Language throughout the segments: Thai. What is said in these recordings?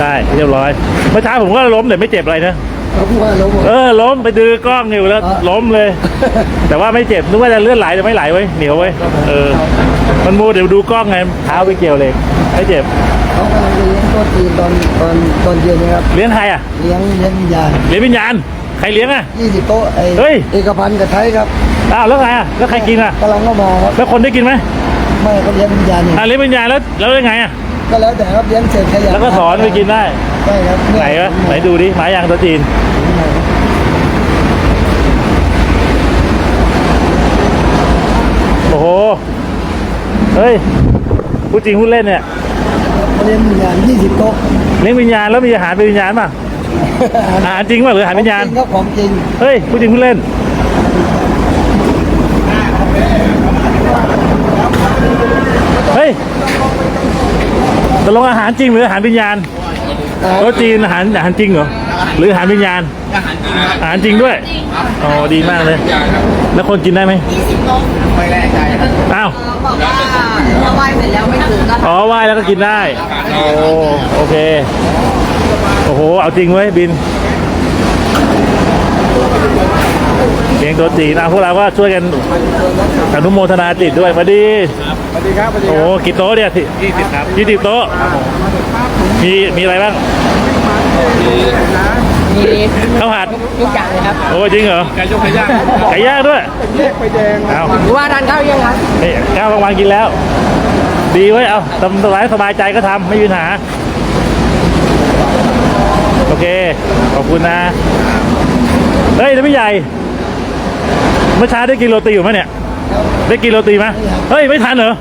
ได้เรียบร้อยเมื่อเช้าผมก็ล้มแต่ไม่เจ็บอะไรนะเขาพูดว่าล้มหมด เออล้มไปดื้อกล้องอยู่แล้วอะ ล้มเลย แต่ว่าไม่เจ็บนึกว่าจะเลือดไหลแต่ไม่ไหลเว้ยเหนียวเว้ยเออมันมูเดี๋ยวดูกล้องไงเท้าไปเกี่ยวเลยไม่เจ็บเขากำลังจะเลี้ยงโต๊ะจีนตอนตอนตอนเย็นนะครับ เลี้ยงใครอะเลี้ยงเลี้ยงวิญญาณเลี้ยงวิญญาณใครเลี้ยงอะ 20 โต๊ะไอ้เฮ้ย เอกพันธ์กับไทยครับอ้าวแล้วไงอะแล้วใครกินอะกำลังเข้ามาครับแล้วคนได้กินไหมไม่ก็เลี้ยงวิญญาณนี่อะเลี้ยงวิญญาณแล้วแล้วยังไงอะ ก็แล้วแต่ครับเลี้ยงเสร็จขยันแล้วก็สอนไปกินได้ใช่ครับไหนวะไหนดูดิหมายางตัวจีนโอ้โหเฮ้ยพูดจริงพูดเล่นเนี่ยเลี้ยงวิญญาณ20โต๊ะเลี้ยงวิญญาณแล้วมีอาหารเป็นวิญญาณป่ะอาหารจริงป่ะหรืออาหารวิญญาณของจริงครับของจริงเฮ้ยพูดจริงพูดเล่น เฮ้ยตก ลงอาหารจริงหรืออาหารวิญญาณโต๊ะจีนอาหารอาหารจริงเหรอหรืออาหารวิญญาณอาหารจริงด้วยอ๋อดีมากเลย แล้วคนกินได้ไหมไม่แน่ใจครับอ้าวบอกว่าถ้าไหว้เสร็จแล้วไม่ถึงก็อ๋อไหว้แล้วก็กินได้โอ้โอเคโอ้โหเอาจริงเว้ยบินเลี้ยงตัวจีนอะพวกเราก็ช่วยกันอนุโมทนาจิตด้วยมาดี สวัสดีครับสวัสดีโอ้คโหรับกี่โต๊ะเนี่ยยี่สิบครับยี่สิบโต๊ะมีมีอะไรบ้างมีข้าวผัดทุกอย่างเลยครับโอ้จริงเหรอไก่ย่างไก่ย่างไก่ย่างด้วยเลขไฟแดงเอาหรือว่าทานข้าวยังครับนี่ข้าวกลางวันกินแล้ว ดีไว้ยเอาสบายสบายใจก็ทำไม่มีปัญหาโอเค ขอบคุณนะ เฮ้ยพี่ใหญ่ เมื่อเช้าได้กินโรตีอยู่ไหมเนี่ย ได้กินโรตีไหมเฮ้ย ไม่ทันเหรอ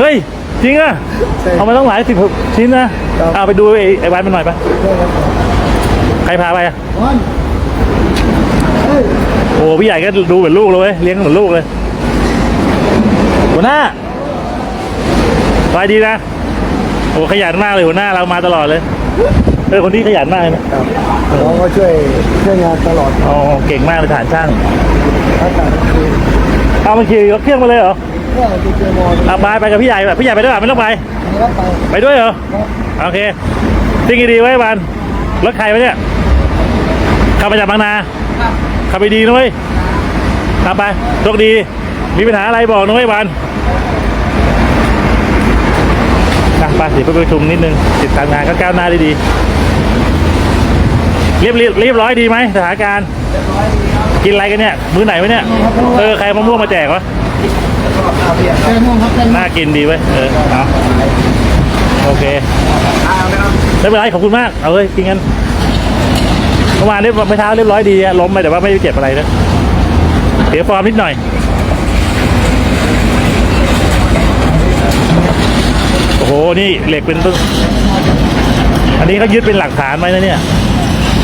เฮ้ย จริงอะ เอามาต้องหลายสิบชิ้นนะ เอาไปดูไอ้ไอ้วันมันหน่อยปะใครพาไปอะวันโอ้พี่ใหญ่ก็ดูเหมือนลูกเลยเว้ยเลี้ยงเหมือนลูกเลยหัวหน้าสบายดีนะโอ้ขยันมากเลยหัวหน้าเรามาตลอดเลยเออคนนี้ขยันมากเลยนะครับน้องก็ช่วยช่วยงานตลอดอ๋อเก่งมากเลยฐานช่างอากาศดี เอามันขี่รถเครื่องมาเลยเหรอก็ดีเจมอลเอาไปไปกับพี่ใหญ่แบบพี่ใหญ่ไปด้วยเหรอไม่ต้องไปนี่รับไปไปด้วยเหรอ โอเคทิ้งดีๆไว้บันรถใครวะเนี่ยขับมาจากบางนาขับไปดีนะเว้ยขับไปโชคดี มีปัญหาอะไรบอกนะเว้ยบันไปเดี๋ยวไปประชุมนิดนึงติดตามงานก็ก้าวหน้าด้ดี เรียบเรียบเรียบร้อยดีไหมสถานการณ์กินอะไรกันเนี่ยมื้อไหนวะเนี่ยเออใครเอามะม่วงมาแจกวะนม่ากินดีเว้ยเออเอาโอเคไม่เป็นไรขอบคุณมากเอาเลยกินกันเมื่อวานเรียบเมื่อเช้าเรียบร้อยดีอะล้มไปแต่ว่าไม่เจ็บอะไรนะเสียฟอร์มนิดหน่อยโอ้โหนี่เหล็กเป็นต้นอันนี้เขายึดเป็นหลักฐานไว้นะเนี่ย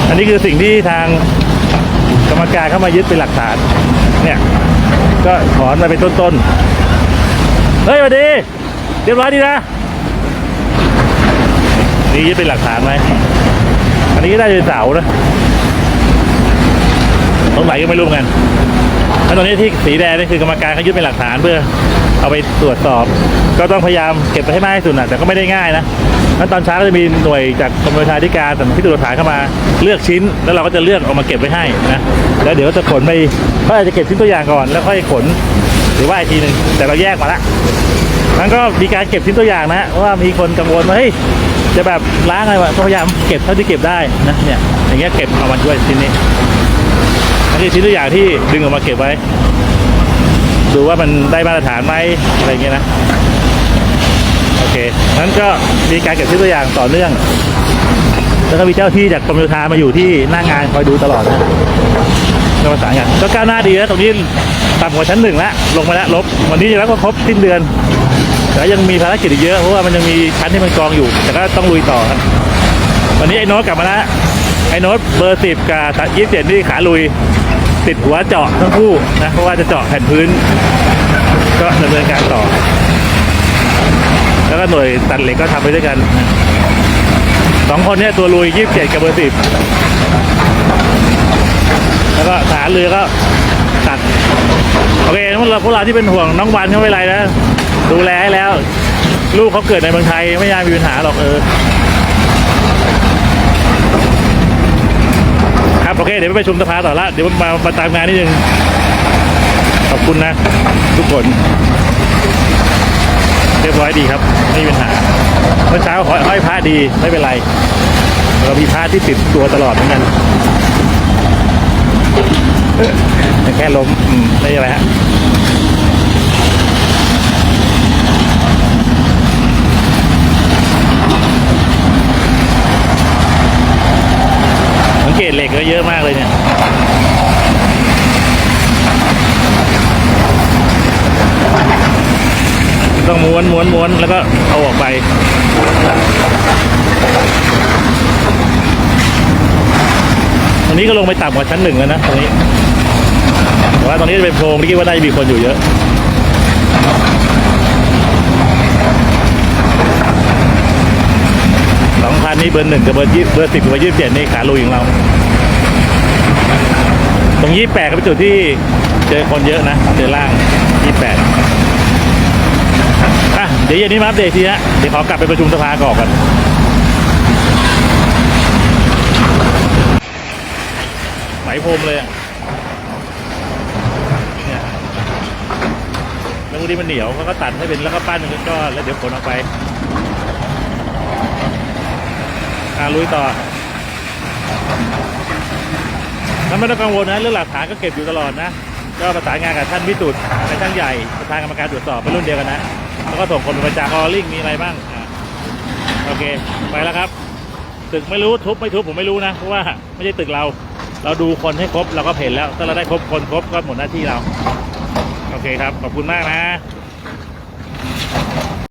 อันนี้คือสิ่งที่ทางกรรมการเข้ามายึดเป็นหลักฐาน เนี่ย ก็ถอนมาเป็นต้นๆ เฮ้ยวัสดี เรียบร้อยดีนะ นี่ยึดเป็นหลักฐานไหม อันนี้ก็ได้เป็นเสานะตรงไหนก็ไม่รู้เหมือนกันแล้วตอนนี้ที่สีแดงนี่คือกรรมการเขายึดเป็นหลักฐานเพื่อเอาไปตรวจสอบ ก็ต้องพยายามเก็บไปให้มากที่สุดนะแต่ก็ไม่ได้ง่ายนะ งั้นตอนเช้าก็จะมีหน่วยจากกรมโยธาธิการสำนักพิสูจน์หลักฐานเข้ามาเลือกชิ้น แล้วเราก็จะเลือกเอามาเก็บไว้ให้นะแล้วเดี๋ยวจะขนไปเขาอาจจะเก็บชิ้นตัวอย่างก่อน แล้วค่อยขนหรือว่าอีกทีหนึ่งแต่เราแยกมาละมันก็มีการเก็บชิ้นตัวอย่างนะเพราะว่ามีคนกังวลว่าเฮ้ยจะแบบล้างอะไรวะก็พยายามเก็บเท่าที่เก็บได้นะเนี่ยอย่างเงี้ยเก็บเอามาด้วยชิ้นนี้อันนี้ชิ้นตัวอย่างที่ดึงออกมาเก็บไว้ ดูว่ามันได้มาตรฐานไหมอะไรเงี้ยนะ โอเคนั้นก็มีการเก็บชิ้นตัวอย่างต่อเนื่อง แล้วก็มีเจ้าที่จากกรมโยธามาอยู่ที่หน้างานคอยดูตลอดนะก็ประสานกันก็ก้าวหน้าดีนะตรงนี้ต่ำกว่าชั้นหนึ่งแล้วลงมาแล้วลบ วันนี้แล้วก็ครบสิ้นเดือน แต่ยังมีภารกิจอีกเยอะเพราะว่ามันยังมีชั้นที่มันกองอยู่ แต่ก็ต้องลุยต่อครับวันนี้ไอ้โน้ตกลับมาแล้วไอ้โน้ตเบอร์สิบกับยี่สิบเจ็ดนี่ขาลุย ติดหัวเจาะทั้งคู่นะเพราะว่าจะเจาะแผ่นพื้น ก็ดำเนินการต่อ แล้วก็หน่วยตัดเหล็กก็ทำไปด้วยกันสองคนเนี่ยตัวลุยยี่สิบเจ็ดกับเบอร์สิบแล้วก็ฐานเรือก็ตัดโอเคพวกเราพวกเราที่เป็นห่วงน้องวันเขาไม่ไรนะดูแลให้แล้ว ลูกเขาเกิดในเมืองไทยไม่ยากมีปัญหาหรอกเออครับโอเคเดี๋ยวไปประชุมสภาต่อละเดี๋ยวมามาตามงานนิดนึงขอบคุณนะ ทุกคน รียบร้อยดีครับ ไม่มีปัญหาเมื่อเช้าห้อยห้อยพระดีไม่เป็นไร เรามีพระที่ติดตัวตลอดเหมือนกันแค่ล้มไม่ใช่ไรฮะสังเกตเหล็กก็เยอะมากเลยเนี่ย ต้องม้ วนม้วนม้วนแล้วก็เอาออกไปตรงนี้ก็ลงไปต่ำกว่าชั้นหนึ่งแล้วนะตรงนี้แต่ว่าตรงนี้จะเป็นโพรงที่คิดว่าได้มีคนอยู่เยอะสองพันนี่เบอร์หนึ่งกับเบอร์ยี่เบอร์สิบกับเบอร์ยี่สิบเจ็ดนี่ขาลุยของเรา ตรงยี่แปดก็เป็นจุดที่เจอคนเยอะนะเจอล่างยี่แปด เดี๋ยวเย็นนี้มาอัปเดตทีฮะเดี๋ยวขอกลับไปประชุมสภาก่อนกันไหมพรมเลยอะเนี่ยแล้วพวกนี้มันเหนียวเขาก็ตัดให้เป็นแล้วก็ปั้นเป็นก้อนแล้วเดี๋ยวขนออกไปอาลุยต่อท่านไม่ต้องกังวลนะเรื่องหลักฐานก็เก็บอยู่ตลอดนะ ก็ประสานงานกับท่านวิสุทธ์ในช่างใหญ่ประธานกรรมการตรวจสอบเป็นรุ่นเดียวกันนะ แล้วก็ส่งคนไปประจานออลิงมีอะไรบ้างอะโอเค ไปแล้วครับ ตึกไม่รู้ทุบไม่ทุบผมไม่รู้นะ เพราะว่าไม่ใช่ตึกเรา เราดูคนให้ครบเราก็เห็นแล้ว ถ้าเราได้ครบคนครบก็หมดหน้าที่เรา โอเคครับ ขอบคุณมากนะ